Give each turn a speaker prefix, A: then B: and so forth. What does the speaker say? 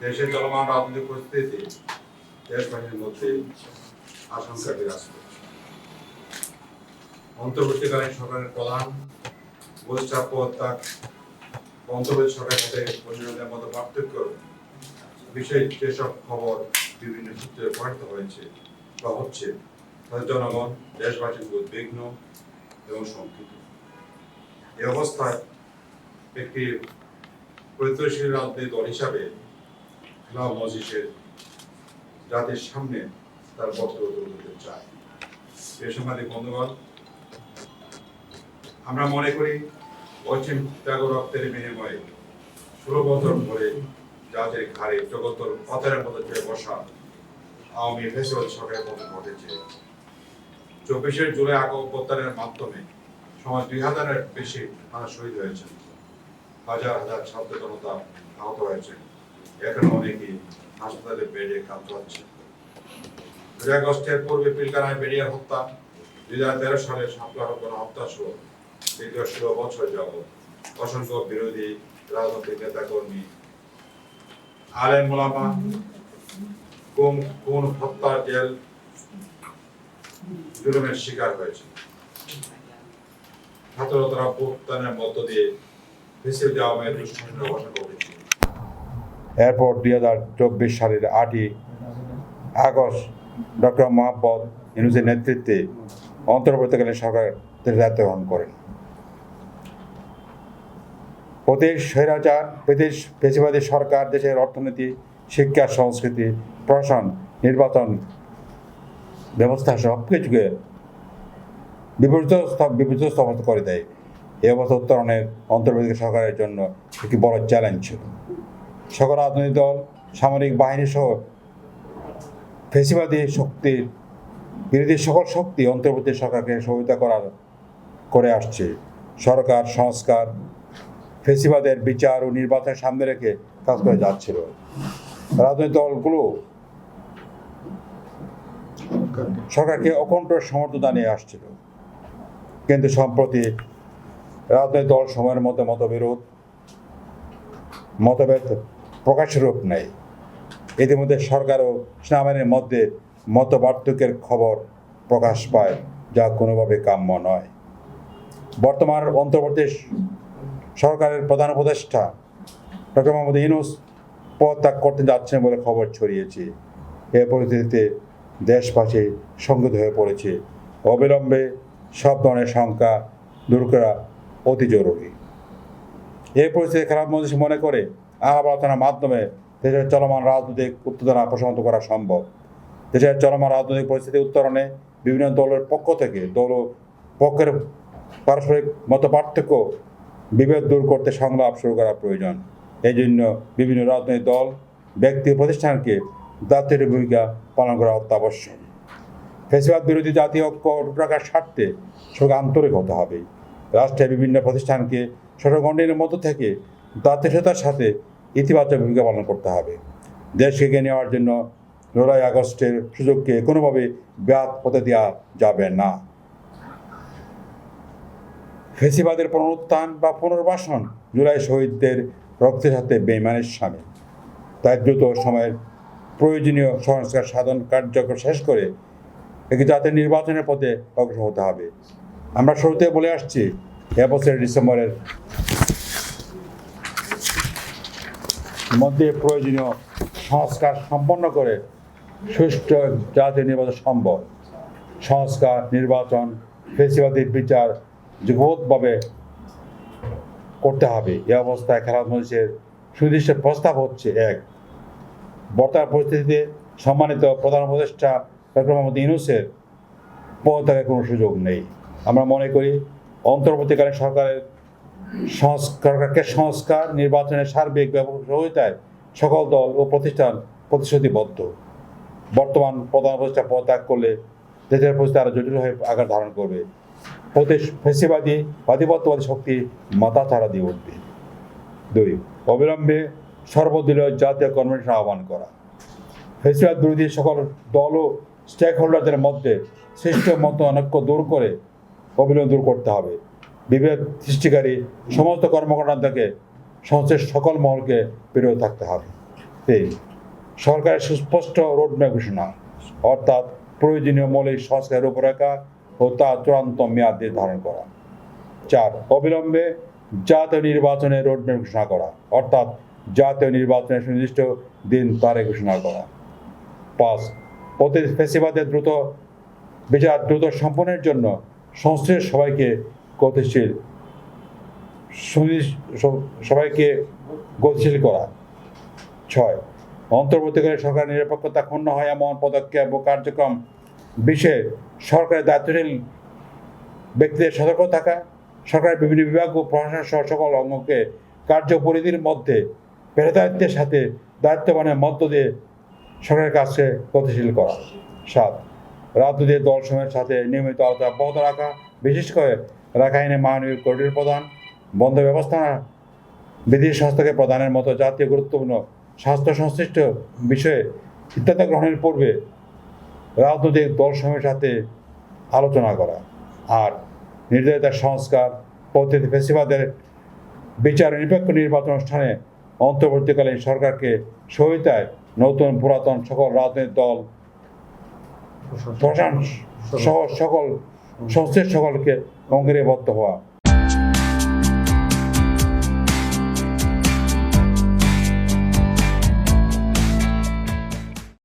A: দেশে চলমান রাজনৈতিক পরিস্থিতি দেশবাসীর মধ্যে আশঙ্কা বিরাজ করছে অন্তর্বর্তীকালীন সরকারের প্রধান অন্তর্বর্তী সরকারের সাথে মতো পার্থক্য বিষয়ে যেসব খবর বিভিন্ন সূত্রে প্রকাশিত হয়েছে বা হচ্ছে জনগণ দেশবাসী উদ্বিগ্ন এবং শঙ্কিত। এই অবস্থায় একটি প্রতিশীল রাজনৈতিক দল হিসাবে ইমাম মজিষের জাতির সামনে তার বক্তব্য তুলে চায় এ সাংবাদিক বন্ধুগণ, আমরা মনে করি পশ্চিম ত্যাগ ও রক্তের বিনিময়ে ষোলো বছর ধরে জাতির ঘাড়ে জগত্তর পাথরের মতো চেয়ে বসা আওয়ামী ফেসিবাদ সরকারের মতো ঘটেছে। চব্বিশে জুলাই আগ অভ্যুত্থানের মাধ্যমে সমাজ দুই হাজারের বেশি মানুষ শহীদ হয়েছেন। হাজার হাজার ছাত্র জনতা আহত হয়েছেন। অনেকেই হাসপাতালে বেডে দুই আগস্টের পূর্বে পিলকানায় হত্যা, দুই হাজার তেরো সালে হত্যা সহ দীর্ঘ ষোলো বছর যাবৎ অসংখ্য বিরোধী রাজনৈতিক নেতা কর্মী মোলামা গুম খুন হত্যা জেল জুলুমের শিকার হয়েছে। ছাত্রতারা অভ্যুত্থানের মধ্য দিয়ে অবসান ঘটেছে এরপর দুই হাজার চব্বিশ সালের আটই আগস্ট ডক্টর মোহাম্মদ ইউনুসের নেতৃত্বে অন্তর্বর্তীকালীন সরকার দায়িত্ব গ্রহণ করেন। প্রতি স্বৈরাচার প্রতি পেশিবাদী সরকার, দেশের অর্থনীতি, শিক্ষা, সংস্কৃতি, প্রশাসন, নির্বাচন ব্যবস্থা সব কিছুকে বিপর্যস্ত বিপর্যস্ত করে দেয়। এই অবস্থা উত্তরণের অন্তর্বর্তী সরকারের জন্য একটি বড় চ্যালেঞ্জ ছিল। সকল রাজনৈতিক দল, সামরিক বাহিনী সহ ফেসিবাদী শক্তির বিরোধী সকল শক্তি অন্তর্বর্তী সরকারকে সহযোগিতা করার, করে আসছে। সরকার, সংস্কার, ফেসিবাদের বিচার ও নির্বাচন সামনে রেখে কাজ করে যাচ্ছিল। রাজনৈতিক দলগুলো সরকারকে অকণ্ঠ সমর্থন জানিয়ে আসছিল। কিন্তু সম্প্রতি রাজনৈতিক দল সময়ের মধ্যে মতবিরোধ, মতভেদ প্রকাশের রূপ নেই। ইতিমধ্যে সরকার ও সেনাবাহিনীর মধ্যে মত পার্থক্যের খবর প্রকাশ পায়, যা কোনোভাবে কাম্য নয়। বর্তমান অন্তর্বর্তী সরকারের প্রধান উপদেষ্টা ডক্টর মোহাম্মদ ইউনুস পদত্যাগ করতে যাচ্ছেন বলে খবর ছড়িয়েছে। এ পরিস্থিতিতে দেশবাসী সংগত হয়ে পড়েছে। অবিলম্বে সব ধরনের শঙ্কা দূর করা অতি জরুরি। এই পরিস্থিতি খারাপ মজলিস মনে করে আলাপ আলোচনার মাধ্যমে দেশের চলমান রাজনৈতিক উত্তেজনা প্রশান্ত করা সম্ভব। দেশের চলমান রাজনৈতিক পরিস্থিতি উত্তরণে বিভিন্ন দলের পক্ষ থেকে দল পক্ষের পারস্পরিক মত পার্থক্য বিভেদ দূর করতে সংলাপ শুরু করা প্রয়োজন। এই জন্য বিভিন্ন রাজনৈতিক দল, ব্যক্তি প্রতিষ্ঠানকে দায়িত্বের ভূমিকা পালন করা অত্যাবশ্যক। ফেসিবাদ বিরোধী জাতীয় ঐক্য রাখার স্বার্থে সঙ্গে আন্তরিক হতে হবে। রাষ্ট্রের বিভিন্ন প্রতিষ্ঠানকে ছোটগণ্ডের মধ্য থেকে দায়িত্বশীলতার সাথে ইতিবাচক ভূমিকা পালন করতে হবে। দেশকে এগিয়ে নেওয়ার জন্য জুলাই আগস্টের সুযোগকে কোনোভাবে ব্যাত হতে দেওয়া যাবে না। ফেসিবাদের পুনরুত্থান বা পুনর্বাসন জুলাই শহীদদের রক্তের সাথে বেইমানের সামিল। তাই দ্রুত সময়ের প্রয়োজনীয় সংস্কার সাধন কার্যক্রম শেষ করে একে জাতীয় নির্বাচনের পথে অগ্রসর হতে হবে। আমরা শুরুতে বলে আসছি এবছরের ডিসেম্বরের মধ্যে প্রয়োজনীয় সংস্কার সম্পন্ন করে সুষ্ঠু জাতীয় নির্বাচন সম্ভব। সংস্কার, নির্বাচন ফেসিবাদী বিচার যুগতভাবে করতে হবে। এ অবস্থায় খেলাধ মজলিসের সুনির্দিষ্ট প্রস্তাব হচ্ছে এক। বর্তমান পরিস্থিতিতে সম্মানিত প্রধান উপদেষ্টা ডক্টর মোহাম্মদ ইউনুসের পদত্যাগের কোনো সুযোগ নেই। আমরা মনে করি, অন্তর্বর্তীকালীন সরকারের সংস্কারকে সংস্কার, নির্বাচনের সার্বিক সহযোগিতায় সকল দল ও প্রতিষ্ঠান প্রতিশ্রুতিবদ্ধ। বর্তমান প্রধান উপদেষ্টা পদত্যাগ করলে দেশের পরিস্থিতি আরও জটিল হয়ে আকার ধারণ করবে। প্রতি ফেসিবাদী শক্তি মাথা ছাড়া দিয়ে উঠবে। দুই, অবিলম্বে সর্বদলীয় জাতীয় কনভেনশন আহ্বান করা। ফেসিবাদ বিরোধী সকল দল ও স্টেক হোল্ডারদের মধ্যে শ্রেষ্ঠ মত অনৈক্য দূর করে অবিলম্বে দূর করতে হবে। বিভেদ সৃষ্টিকারী সমস্ত কর্মকাণ্ড থেকে সংশ্লিষ্ট সকল মহলকে বিরত থাকতে হবে। তিন সরকারের সুস্পষ্ট রোডম্যাপ ঘোষণা, অর্থাৎ প্রয়োজনীয় মৌলিক সংস্কার রূপরেখা ও তা চূড়ান্ত মেয়াদ নির্ধারণ করা। চার, অবিলম্বে জাতীয় নির্বাচনের রোডম্যাপ ঘোষণা করা, অর্থাৎ জাতীয় নির্বাচনের সুনির্দিষ্ট দিন তারে ঘোষণা করা। পাঁচ প্রতি ফেসিবাদের দ্রুত, বিচার দ্রুত সম্পন্নের জন্য সংশ্লিষ্ট সবাইকে গতিশীল সবাইকে গতিশীল করা। ছয় অন্তর্বর্তীকালে সরকার নিরপেক্ষতা ক্ষুণ্ণ হয় এমন পদক্ষেপ ও কার্যক্রম বিষয়ে সরকারের দায়িত্বশীল ব্যক্তিদের সতর্ক থাকা, সরকারের বিভিন্ন বিভাগ ও প্রশাসন সহ সকল অঙ্গকে কার্যপরিধির মধ্যে পেশাদারিত্বের সাথে দায়িত্ববানের মধ্য দিয়ে সরকারের কাছে গতিশীল করা। সাত, রাজনৈতিক দলসমূহের সাথে নিয়মিত আলোচনা অব্যাহত রাখা, বিশেষ করে রাখাইনে মানবিক করিডোর প্রদান বন্ধ ব্যবস্থাপনা বিধি স্বাস্থ্যকে প্রদানের মতো জাতীয় গুরুত্বপূর্ণ স্বাস্থ্য সংশ্লিষ্ট বিষয়ে সিদ্ধান্ত গ্রহণের পূর্বে রাজনৈতিক দলসমূহের সাথে আলোচনা করা আর নির্ধারিত সংস্কার, পদ্ধতি, ফেসিবাদের বিচার নিরপেক্ষ নির্বাচন অনুষ্ঠানে অন্তর্বর্তীকালীন সরকারকে সহিতায় নতুন পুরাতন সকল রাজনৈতিক দল সহ সকল সংশ্লিষ্ট সকলকে অঙ্গীকারবদ্ধ হওয়া